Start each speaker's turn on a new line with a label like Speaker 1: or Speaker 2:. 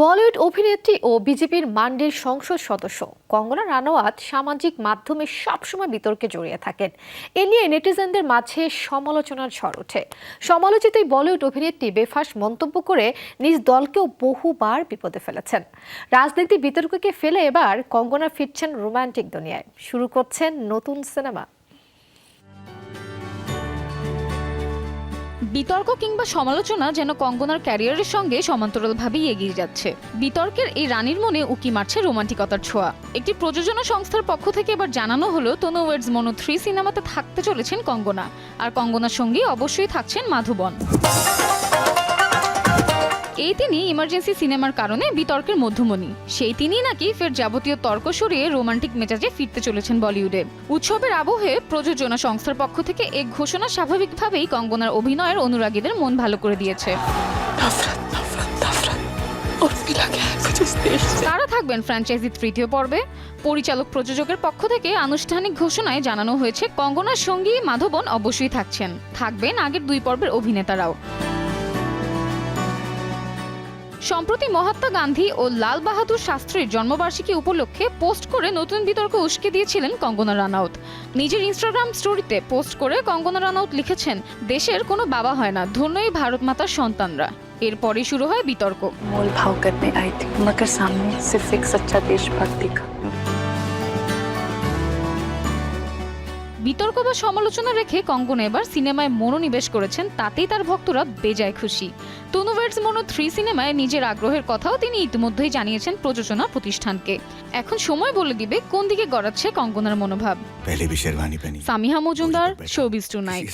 Speaker 1: বলিউড অভিনেত্রী ও বিজেপির মান্ডির সংসদ সদস্য কঙ্গনা রানাওয়াত সামাজিক মাধ্যমে সবসময় বিতর্কে জড়িয়ে থাকেন। এ নিয়ে নেটিজেনদের মাঝে সমালোচনার ঝড় ওঠে। সমালোচিত এই বলিউড অভিনেত্রী বেফাস মন্তব্য করে নিজ দলকেও বহুবার বিপদে ফেলেছেন। রাজনীতি বিতর্ককে ফেলে এবার কঙ্গনা ফিরছেন রোমান্টিক দুনিয়ায়। শুরু করছেন নতুন সিনেমা।
Speaker 2: বিতর্ক কিংবা সমালোচনা যেন কঙ্গনার ক্যারিয়ারের সঙ্গে সমান্তরালভাবেই এগিয়ে যাচ্ছে। বিতর্কের এই রানীর মনে উকি মারছে রোমান্টিকতার ছোঁয়া। একটি প্রযোজনা সংস্থার পক্ষ থেকে এবার জানানো হলো, তনু ওয়ার্ডস মনো থ্রি সিনেমাতে থাকতে চলেছেন কঙ্গনা। আর কঙ্গনার সঙ্গে অবশ্যই থাকছেন মাধবন। এই তিনি ইমার্জেন্সি সিনেমার কারণে বিতর্কের মধ্যমণি। সেই তিনি নাকি ফের যাবতীয় তর্ক সরিয়ে রোমান্টিক মেজাজে ফিরতে চলেছেন বলিউডে। উৎসবের আবহে প্রযোজনা সংস্থার পক্ষ থেকে এক ঘোষণা স্বাভাবিকভাবেই কঙ্গনার অভিনয়ের অনুরাগীদের মন ভালো করে দিয়েছে। তারা থাকবেন ফ্র্যাঞ্চাইজির তৃতীয় পর্বে। পরিচালক প্রযোজকের পক্ষ থেকে আনুষ্ঠানিক ঘোষণায় জানানো হয়েছে কঙ্গনার সঙ্গী মাধবন অবশ্যই থাকছেন। থাকবেন আগের দুই পর্বের অভিনেতারাও। সম্প্রতি মহাত্মা গান্ধী ও লাল বাহাদুর শাস্ত্রীর জন্মবার্ষিকী উপলক্ষে পোস্ট করে নতুন বিতর্ক উস্কে দিয়েছিলেন কঙ্গনা রানাউত। নিজের ইনস্টাগ্রাম স্টোরিতে পোস্ট করে কঙ্গনা রানাউত লিখেছেন, দেশের কোনো বাবা হয় না, ধন্যই ভারত মাতার সন্তানরা। এরপরে শুরু হয় বিতর্ক।
Speaker 3: মূল ভাও করতে আই থি সামনে সিফিক সচ্চা দেশভক্তি কা।
Speaker 2: বিতর্ক বা সমালোচনা রেখে কঙ্গন এবার সিনেমায় মনোনিবেশ করেছেন তাতেই তার ভক্তরা বেজায় খুশি। তনুভার্স মনো থ্রি সিনেমায় নিজের আগ্রহের কথাও তিনি ইতিমধ্যেই জানিয়েছেন প্রযোজনা প্রতিষ্ঠানকে। এখন সময় বলে দিবে কোন দিকে গড়াচ্ছে কঙ্গনার মনোভাব। Samiha Majumdar showbiz tonight